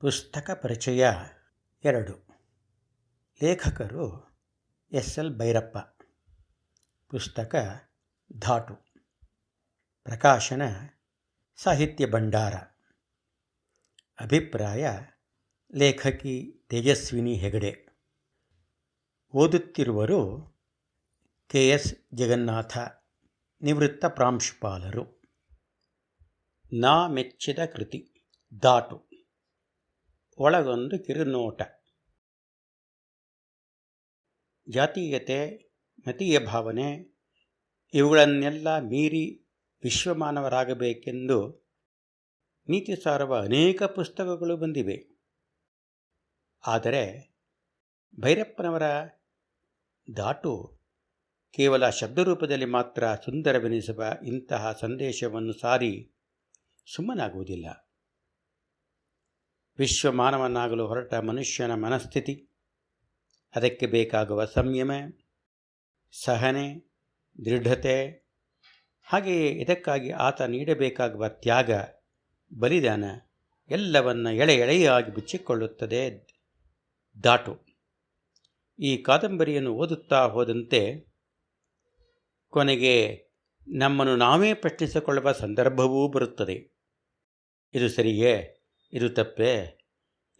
ಪುಸ್ತಕ ಪರಿಚಯ ಎರಡು. ಲೇಖಕರು ಎಸ್. ಎಲ್. ಭೈರಪ್ಪ. ಪುಸ್ತಕ ಧಾಟು. ಪ್ರಕಾಶನ ಸಾಹಿತ್ಯ ಭಂಡಾರ. ಅಭಿಪ್ರಾಯ ಲೇಖಕಿ ತೇಜಸ್ವಿನಿ ಹೆಗಡೆ. ಓದುತ್ತಿರುವರು ಕೆ. ಎಸ್. ಜಗನ್ನಾಥ, ನಿವೃತ್ತ ಪ್ರಾಂಶುಪಾಲರು. ನಾ ಮೆಚ್ಚಿದ ಕೃತಿ ದಾಟು ಒಳಗೊಂದು ಕಿರುನೋಟ. ಜಾತೀಯತೆ, ಮತೀಯ ಭಾವನೆ, ಇವುಗಳನ್ನೆಲ್ಲ ಮೀರಿ ವಿಶ್ವಮಾನವರಾಗಬೇಕೆಂದು ನೀತಿ ಸಾರುವ ಅನೇಕ ಪುಸ್ತಕಗಳು ಬಂದಿವೆ. ಆದರೆ ಭೈರಪ್ಪನವರ ದಾಟು ಕೇವಲ ಶಬ್ದರೂಪದಲ್ಲಿ ಮಾತ್ರ ಸುಂದರವೆನಿಸುವ ಇಂತಹ ಸಂದೇಶವನ್ನು ಸಾರಿ ಸುಮ್ಮನಾಗುವುದಿಲ್ಲ. ವಿಶ್ವಮಾನವನಾಗಲು ಹೊರಟ ಮನುಷ್ಯನ ಮನಸ್ಥಿತಿ, ಅದಕ್ಕೆ ಬೇಕಾಗುವ ಸಂಯಮ, ಸಹನೆ, ದೃಢತೆ ಹಾಗೆಯೇ ಇದಕ್ಕಾಗಿ ಆತ ನೀಡಬೇಕಾಗುವ ತ್ಯಾಗ, ಬಲಿದಾನ ಎಲ್ಲವನ್ನು ಎಳೆ ಎಳೆಯಾಗಿ ಬಿಚ್ಚಿಕೊಳ್ಳುತ್ತದೆ. ದಾಟು. ಈ ಕಾದಂಬರಿಯನ್ನು ಓದುತ್ತಾ ಹೋದಂತೆ ಕೊನೆಗೆ ನಮ್ಮನ್ನು ನಾವೇ ಪ್ರಶ್ನಿಸಿಕೊಳ್ಳುವ ಸಂದರ್ಭವೂ ಬರುತ್ತದೆ. ಇದು ಸರಿಯೇ? ಇದು ತಪ್ಪೇ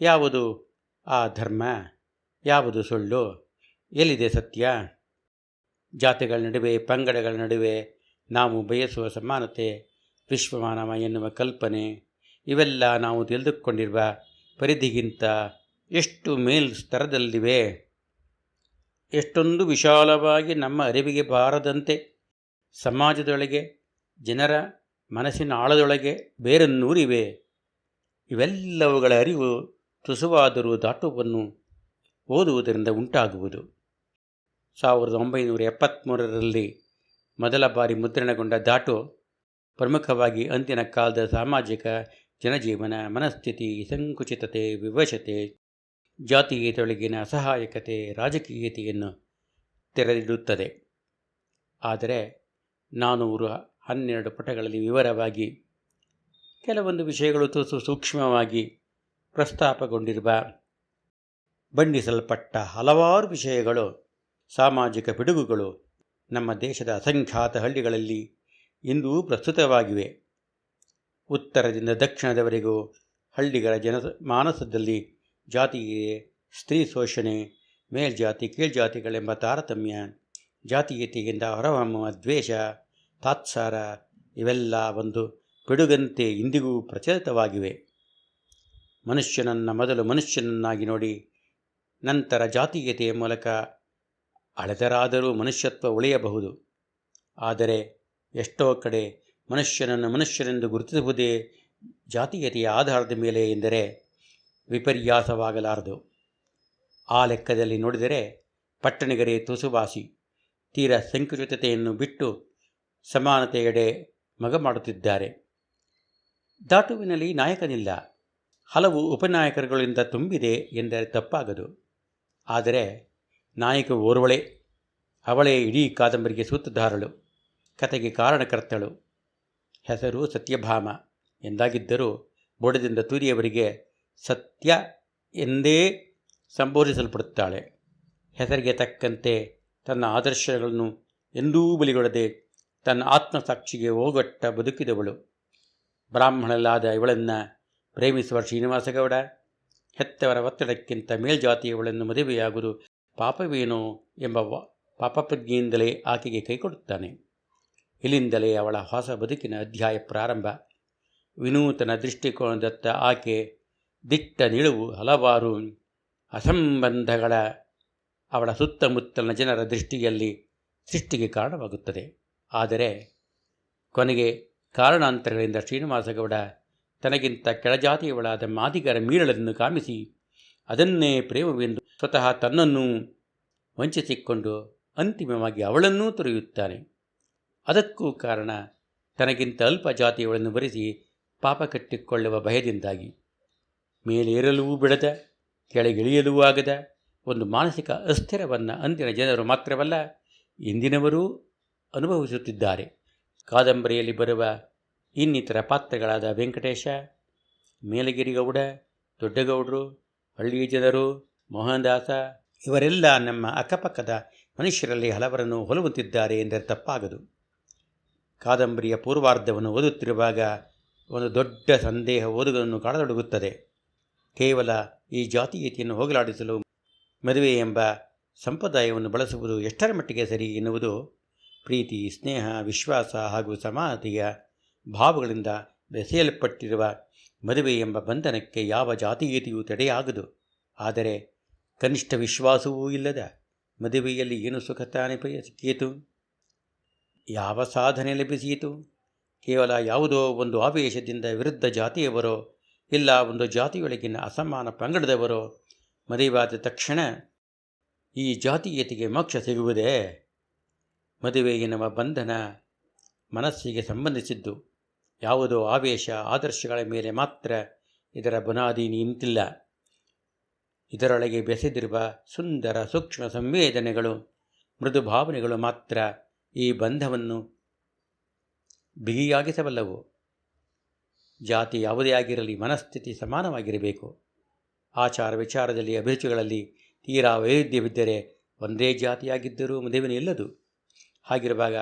ಯಾವುದು ಆ ಧರ್ಮ? ಯಾವುದು ಸುಳ್ಳು? ಎಲ್ಲಿದೆ ಸತ್ಯ? ಜಾತಿಗಳ ನಡುವೆ, ಪಂಗಡಗಳ ನಡುವೆ ನಾವು ಬಯಸುವ ಸಮಾನತೆ, ವಿಶ್ವಮಾನವ ಎನ್ನುವ ಕಲ್ಪನೆ, ಇವೆಲ್ಲ ನಾವು ತಿಳಿದುಕೊಂಡಿರುವ ಪರಿಧಿಗಿಂತ ಎಷ್ಟು ಮೇಲ್ ಸ್ತರದಲ್ಲಿವೆ ಎಷ್ಟೊಂದು ವಿಶಾಲವಾಗಿ ನಮ್ಮ ಅರಿವಿಗೆ ಬಾರದಂತೆ ಸಮಾಜದೊಳಗೆ, ಜನರ ಮನಸ್ಸಿನ ಆಳದೊಳಗೆ ಬೇರನ್ನೂರಿವೆ. ಇವೆಲ್ಲವುಗಳ ಅರಿವು ತುಸುವಾದರೂ ದಾಟುವನ್ನು ಓದುವುದರಿಂದ ಉಂಟಾಗುವುದು. ಸಾವಿರದ ಒಂಬೈನೂರ ಎಪ್ಪತ್ತ್ಮೂರರಲ್ಲಿ ಮೊದಲ ಬಾರಿ ಮುದ್ರಣಗೊಂಡ ದಾಟು ಪ್ರಮುಖವಾಗಿ ಅಂದಿನ ಕಾಲದ ಸಾಮಾಜಿಕ ಜನಜೀವನ ಮನಸ್ಥಿತಿ, ಸಂಕುಚಿತತೆ, ವಿವಶತೆ ಜಾತೀಯತೆಯೊಳಗಿನ ಅಸಹಾಯಕತೆ, ರಾಜಕೀಯತೆಯನ್ನು ತೆರೆದಿಡುತ್ತದೆ. ಆದರೆ ನಾನೂರು ಹನ್ನೆರಡು ಪುಟಗಳಲ್ಲಿ ವಿವರವಾಗಿ ಕೆಲವೊಂದು ವಿಷಯಗಳು ತುಸು ಸೂಕ್ಷ್ಮವಾಗಿ ಪ್ರಸ್ತಾಪಗೊಂಡಿರುವ ಬಣ್ಣಿಸಲ್ಪಟ್ಟ ಹಲವಾರು ವಿಷಯಗಳು, ಸಾಮಾಜಿಕ ಪಿಡುಗುಗಳು ನಮ್ಮ ದೇಶದ ಅಸಂಖ್ಯಾತ ಹಳ್ಳಿಗಳಲ್ಲಿ ಇಂದೂ ಪ್ರಸ್ತುತವಾಗಿವೆ. ಉತ್ತರದಿಂದ ದಕ್ಷಿಣದವರೆಗೂ ಹಳ್ಳಿಗಳ ಜನ ಮಾನಸದಲ್ಲಿ ಜಾತಿಗೆ ಸ್ತ್ರೀ ಶೋಷಣೆ, ಮೇಲ್ಜಾತಿ, ಕೀಳ್ಜಾತಿಗಳೆಂಬ ತಾರತಮ್ಯ ಜಾತೀಯತೆಯಿಂದ ಹೊರಹೊಮ್ಮುವ ದ್ವೇಷ, ತಾತ್ಸಾರ ಇವೆಲ್ಲ ಒಂದು ಪಿಡುಗಂತೆ ಇಂದಿಗೂ ಪ್ರಚಲಿತವಾಗಿವೆ. ಮನುಷ್ಯನನ್ನು ಮೊದಲು ಮನುಷ್ಯನನ್ನಾಗಿ ನೋಡಿ, ನಂತರ ಜಾತೀಯತೆಯ ಮೂಲಕ ಅಳೆದರಾದರೂ ಮನುಷ್ಯತ್ವ ಉಳಿಯಬಹುದು. ಆದರೆ ಎಷ್ಟೋ ಕಡೆ ಮನುಷ್ಯನನ್ನು ಮನುಷ್ಯನೆಂದು ಗುರುತಿಸುವುದೇ ಜಾತೀಯತೆಯ ಆಧಾರದ ಮೇಲೆ ಎಂದರೆ ವಿಪರ್ಯಾಸವಾಗಲಾರದು. ಆ ಲೆಕ್ಕದಲ್ಲಿ ನೋಡಿದರೆ ಪಟ್ಟಣಿಗರೇ ತುಸುವಾಸಿ ತೀರ ಸಂಕುಚಿತತೆಯನ್ನು ಬಿಟ್ಟು ಸಮಾನತೆಯೆಡೆ ಮಗ ಮಾಡುತ್ತಿದ್ದಾರೆ ದಾಟುವಿನಲ್ಲಿ ನಾಯಕನಿಲ್ಲ. ಹಲವು ಉಪನಾಯಕರುಗಳಿಂದ ತುಂಬಿದೆ ಎಂದರೆ ತಪ್ಪಾಗದು. ಆದರೆ ನಾಯಕ ಓರ್ವಳೆ, ಅವಳೇ ಇಡೀ ಕಾದಂಬರಿಗೆ ಸೂತ್ರಧಾರಳು ಕತೆಗೆ ಕಾರಣಕರ್ತಳು. ಹೆಸರು ಸತ್ಯಭಾಮ ಎಂದಾಗಿದ್ದರೂ ಬುಡದಿಂದ ತೂರಿಯವರಿಗೆ ಸತ್ಯ ಎಂದೇ ಸಂಬೋಧಿಸಲ್ಪಡುತ್ತಾಳೆ. ಹೆಸರಿಗೆ ತಕ್ಕಂತೆ ತನ್ನ ಆದರ್ಶಗಳನ್ನು ಎಂದೂ ಬಲಿಗೊಡದೆ ತನ್ನ ಆತ್ಮಸಾಕ್ಷಿಗೆ ಹೋಗಟ್ಟ ಬದುಕಿದವಳು. ಬ್ರಾಹ್ಮಣಲಾದ ಇವಳನ್ನು ಪ್ರೇಮಿಸುವ ಶ್ರೀನಿವಾಸಗೌಡ, ಹೆತ್ತವರ ಒತ್ತಡಕ್ಕಿಂತ ಮೇಲ್ಜಾತಿಯವಳನ್ನು ಮದುವೆಯಾಗುವುದು ಪಾಪವೇನೋ ಎಂಬ ಪಾಪಪ್ರಜ್ಞೆಯಿಂದಲೇ ಆಕೆಗೆ ಕೈಕೊಡುತ್ತಾನೆ. ಇಲ್ಲಿಂದಲೇ ಅವಳ ಹೊಸ ಬದುಕಿನ ಅಧ್ಯಾಯ ಪ್ರಾರಂಭ. ವಿನೂತನ ದೃಷ್ಟಿಕೋನದತ್ತ ಆಕೆ ದಿಟ್ಟ ನಿಳುವು ಹಲವಾರು ಅಸಂಬಂಧಗಳ ಅವಳ ಸುತ್ತಮುತ್ತಲಿನ ಜನರ ದೃಷ್ಟಿಯಲ್ಲಿ ಸೃಷ್ಟಿಗೆ ಕಾರಣವಾಗುತ್ತದೆ. ಆದರೆ ಕೊನೆಗೆ ಕಾರಣಾಂತರಗಳಿಂದ ಶ್ರೀನಿವಾಸಗೌಡ ತನಗಿಂತ ಕೆಳಜಾತಿಯವಳಾದ ಮಾದಿಗರ ಮೀರಳನ್ನು ಕಾಮಿಸಿ ಅದನ್ನೇ ಪ್ರೇಮವೆಂದು ಸ್ವತಃ ತನ್ನನ್ನು ವಂಚಿಸಿಕೊಂಡು ಅಂತಿಮವಾಗಿ ಅವಳನ್ನೂ ತೊರೆಯುತ್ತಾನೆ. ಅದಕ್ಕೂ ಕಾರಣ ತನಗಿಂತ ಅಲ್ಪ ಜಾತಿಯವಳನ್ನು ಬರೆಸಿ ಪಾಪ ಕಟ್ಟಿಕೊಳ್ಳುವ ಭಯದಿಂದಾಗಿ. ಮೇಲೇರಲೂ ಬಿಡದ ಕೆಳಗಿಳಿಯಲೂ ಆಗದ ಒಂದು ಮಾನಸಿಕ ಅಸ್ಥಿರವನ್ನು ಅಂದಿನ ಜನರು ಮಾತ್ರವಲ್ಲ, ಇಂದಿನವರೂ ಅನುಭವಿಸುತ್ತಿದ್ದಾರೆ. ಕಾದಂಬರಿಯಲ್ಲಿ ಬರುವ ಇನ್ನಿತರ ಪಾತ್ರಗಳಾದ ವೆಂಕಟೇಶ, ಮೇಲಗಿರಿಗೌಡ, ದೊಡ್ಡಗೌಡರು ಹಳ್ಳಿಯ ಜನರು ಮೋಹನದಾಸ ಇವರೆಲ್ಲ ನಮ್ಮ ಅಕ್ಕಪಕ್ಕದ ಮನುಷ್ಯರಲ್ಲಿ ಹಲವರನ್ನು ಹೊಲುವುತ್ತಿದ್ದಾರೆ ಎಂದರೆ ತಪ್ಪಾಗದು. ಕಾದಂಬರಿಯ ಪೂರ್ವಾರ್ಧವನ್ನು ಓದುತ್ತಿರುವಾಗ ಒಂದು ದೊಡ್ಡ ಸಂದೇಹ ಓದುಗರನ್ನು ಕಾಡತೊಡಗುತ್ತದೆ ಕೇವಲ ಈ ಜಾತೀಯತೆಯನ್ನು ಹೋಗಲಾಡಿಸಲು ಮದುವೆ ಎಂಬ ಸಂಪ್ರದಾಯವನ್ನು ಬಳಸುವುದು ಎಷ್ಟರ ಮಟ್ಟಿಗೆ ಸರಿ ಎನ್ನುವುದು ಪ್ರೀತಿ, ಸ್ನೇಹ, ವಿಶ್ವಾಸ ಹಾಗೂ ಸಮಾನತೆಯ ಭಾವಗಳಿಂದ ಬೆಸೆಯಲ್ಪಟ್ಟಿರುವ ಮದುವೆ ಎಂಬ ಬಂಧನಕ್ಕೆ ಯಾವ ಜಾತೀಯತೆಯೂ ತಡೆಯಾಗದು. ಆದರೆ ಕನಿಷ್ಠ ವಿಶ್ವಾಸವೂ ಇಲ್ಲದ ಮದುವೆಯಲ್ಲಿ ಏನು ಸುಖ ತಾನೇ ಸಿಕ್ಕಿಯಿತು ಯಾವ ಸಾಧನೆ ಲಭಿಸಿಯಿತು? ಕೇವಲ ಯಾವುದೋ ಒಂದು ಆವೇಶದಿಂದ ವಿರುದ್ಧ ಜಾತಿಯವರೋ, ಇಲ್ಲ ಒಂದು ಜಾತಿಯೊಳಗಿನ ಅಸಮಾನ ಪಂಗಡದವರೋ ಮದುವೆಯಾದ ತಕ್ಷಣ ಈ ಜಾತೀಯತೆಗೆ ಮೋಕ್ಷ ಸಿಗುವುದೇ? ಮದುವೆ ಎನ್ನುವ ಬಂಧನ ಮನಸ್ಸಿಗೆ ಸಂಬಂಧಿಸಿದ್ದು. ಯಾವುದೋ ಆವೇಶ, ಆದರ್ಶಗಳ ಮೇಲೆ ಮಾತ್ರ ಇದರ ಬುನಾದಿ ನಿಂತಿಲ್ಲ. ಇದರೊಳಗೆ ಬೆಸೆದಿರುವ ಸುಂದರ ಸೂಕ್ಷ್ಮ ಸಂವೇದನೆಗಳು, ಮೃದು ಭಾವನೆಗಳು ಮಾತ್ರ ಈ ಬಂಧವನ್ನು ಬಿಗಿಯಾಗಿಸಬಲ್ಲವು. ಜಾತಿ ಯಾವುದೇ ಆಗಿರಲಿ ಮನಸ್ಥಿತಿ ಸಮಾನವಾಗಿರಬೇಕು. ಆಚಾರ ವಿಚಾರದಲ್ಲಿ, ಅಭಿರುಚಿಗಳಲ್ಲಿ ತೀರಾ ವೈವಿಧ್ಯವಿದ್ದರೆ ಒಂದೇ ಜಾತಿಯಾಗಿದ್ದರೂ ಮದುವೆ ಇಲ್ಲದು ಹಾಗಿರುವಾಗ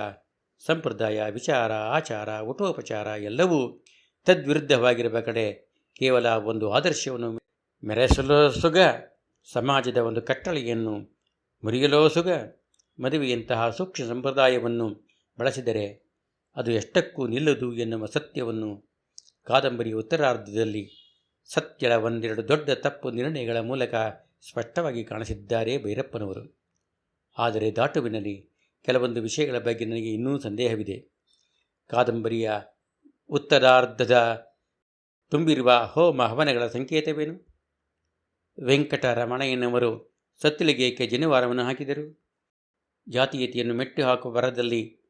ಸಂಪ್ರದಾಯ, ವಿಚಾರ, ಆಚಾರ ಊಟೋಪಚಾರ ಎಲ್ಲವೂ ತದ್ವಿರುದ್ಧವಾಗಿರುವ ಕಡೆ ಕೇವಲ ಒಂದು ಆದರ್ಶವನ್ನು ಮೆರೆಸಲೋ ಸುಗ, ಸಮಾಜದ ಒಂದು ಕಟ್ಟಳೆಯನ್ನು ಮುರಿಯಲೋ ಸುಗ, ಮದುವೆಯಂತಹ ಸೂಕ್ಷ್ಮ ಸಂಪ್ರದಾಯವನ್ನು ಬಳಸಿದರೆ ಅದು ಎಷ್ಟಕ್ಕೂ ನಿಲ್ಲದು ಎನ್ನುವ ಸತ್ಯವನ್ನು ಕಾದಂಬರಿ ಉತ್ತರಾರ್ಧದಲ್ಲಿ ಸತ್ಯಳ ಒಂದೆರಡು ದೊಡ್ಡ ತಪ್ಪು ನಿರ್ಣಯಗಳ ಮೂಲಕ ಸ್ಪಷ್ಟವಾಗಿ ಕಾಣಿಸಿದ್ದಾರೆ ಭೈರಪ್ಪನವರು. ಆದರೆ ದಾಟುವಿನಲ್ಲಿ ಕೆಲವೊಂದು ವಿಷಯಗಳ ಬಗ್ಗೆ ನನಗೆ ಇನ್ನೂ ಸಂದೇಹವಿದೆ. ಕಾದಂಬರಿಯ ಉತ್ತರಾರ್ಧದ ತುಂಬಿರುವ ಹೋಮ ಹವನಗಳ ಸಂಕೇತವೇನು? ವೆಂಕಟರಮಣಯ್ಯನವರು ಸತ್ತಿಲಿಗೇಕೆ ಜನಿವಾರವನ್ನು ಹಾಕಿದರು? ಜಾತೀಯತೆಯನ್ನು ಮೆಟ್ಟು ಹಾಕುವ ವರದಲ್ಲಿ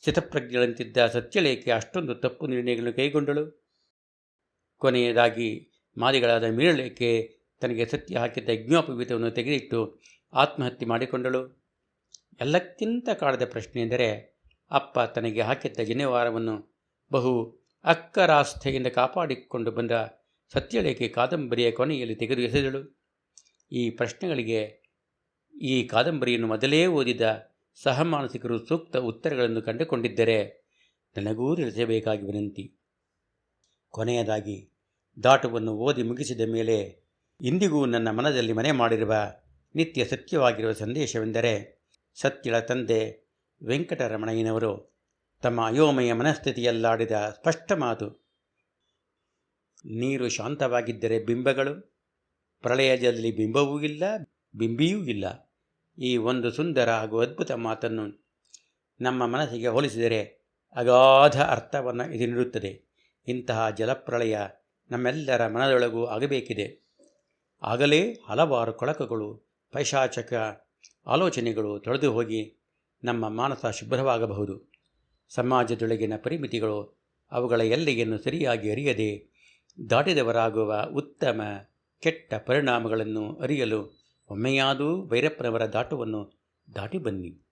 ಸ್ಥಿತಪ್ರಜ್ಞಳಂತಿದ್ದ ಸತ್ಯಲೇಖೆ ಅಷ್ಟೊಂದು ತಪ್ಪು ನಿರ್ಣಯಗಳನ್ನು ಕೈಗೊಂಡಳು. ಕೊನೆಯದಾಗಿ ಮಾದಿಗಳಾದ ಮೀರಲೇಖೆ ತನಗೆ ಸತ್ಯ ಹಾಕಿದ್ದ ಯಜ್ಞೋಪವೀತವನ್ನು ತೆಗೆದಿಟ್ಟು ಆತ್ಮಹತ್ಯೆ ಮಾಡಿಕೊಂಡಳು. ಎಲ್ಲಕ್ಕಿಂತ ಕಾಡದ ಪ್ರಶ್ನೆ ಎಂದರೆ ಅಪ್ಪ ತನಗೆ ಹಾಕಿದ್ದ ಜನಿವಾರವನ್ನು ಬಹು ಅಕ್ಕರಾಸ್ಥೆಯಿಂದ ಕಾಪಾಡಿಕೊಂಡು ಬಂದ ಸತ್ಯಳೇಖೆ ಕಾದಂಬರಿಯ ಕೊನೆಯಲ್ಲಿ ತೆಗೆದು ಎಸೆದಳು ಈ ಪ್ರಶ್ನೆಗಳಿಗೆ ಈ ಕಾದಂಬರಿಯನ್ನು ಮೊದಲೇ ಓದಿದ ಸಹಮಾನಸಿಕರು ಸೂಕ್ತ ಉತ್ತರಗಳನ್ನು ಕಂಡುಕೊಂಡಿದ್ದರೆ ನನಗೂ ತಿಳಿಸಬೇಕಾಗಿ ವಿನಂತಿ. ಕೊನೆಯದಾಗಿ, ದಾಟುವನ್ನು ಓದಿ ಮುಗಿಸಿದ ಮೇಲೆ ಇಂದಿಗೂ ನನ್ನ ಮನದಲ್ಲಿ ಮನೆ ಮಾಡಿರುವ ನಿತ್ಯ ಸತ್ಯವಾಗಿರುವ ಸಂದೇಶವೆಂದರೆ ಸತ್ಯಳ ತಂದೆ ವೆಂಕಟರಮಣಯ್ಯನವರು ತಮ್ಮ ಅಯೋಮಯ ಮನಸ್ಥಿತಿಯಲ್ಲಾಡಿದ ಸ್ಪಷ್ಟ ಮಾತು. ನೀರು ಶಾಂತವಾಗಿದ್ದರೆ ಬಿಂಬಗಳು, ಪ್ರಳಯದಲ್ಲಿ ಬಿಂಬವೂ ಇಲ್ಲ, ಬಿಂಬಿಯೂ ಇಲ್ಲ. ಈ ಒಂದು ಸುಂದರ ಹಾಗೂ ಅದ್ಭುತ ಮಾತನ್ನು ನಮ್ಮ ಮನಸ್ಸಿಗೆ ಹೋಲಿಸಿದರೆ ಅಗಾಧ ಅರ್ಥವನ್ನು ಇದು ನೀಡುತ್ತದೆ ಇಂತಹ ಜಲಪ್ರಳಯ ನಮ್ಮೆಲ್ಲರ ಮನದೊಳಗೂ ಆಗಬೇಕಿದೆ. ಆಗಲೇ ಹಲವಾರು ಕೊಳಕಗಳು, ಪೈಶಾಚಕ ಆಲೋಚನೆಗಳು ತೊಳೆದು ಹೋಗಿ ನಮ್ಮ ಮಾನಸ ಶುಭ್ರವಾಗಬಹುದು. ಸಮಾಜದೊಳಗಿನ ಪರಿಮಿತಿಗಳು ಅವುಗಳ ಎಲ್ಲೆಯನ್ನು ಸರಿಯಾಗಿ ಅರಿಯದೆ ದಾಟಿದವರಾಗುವ ಉತ್ತಮ, ಕೆಟ್ಟ ಪರಿಣಾಮಗಳನ್ನು ಅರಿಯಲು ಒಮ್ಮೆಯಾದೂ ಭೈರಪ್ಪನವರ ದಾಟುವನ್ನು ದಾಟಿ ಬನ್ನಿ.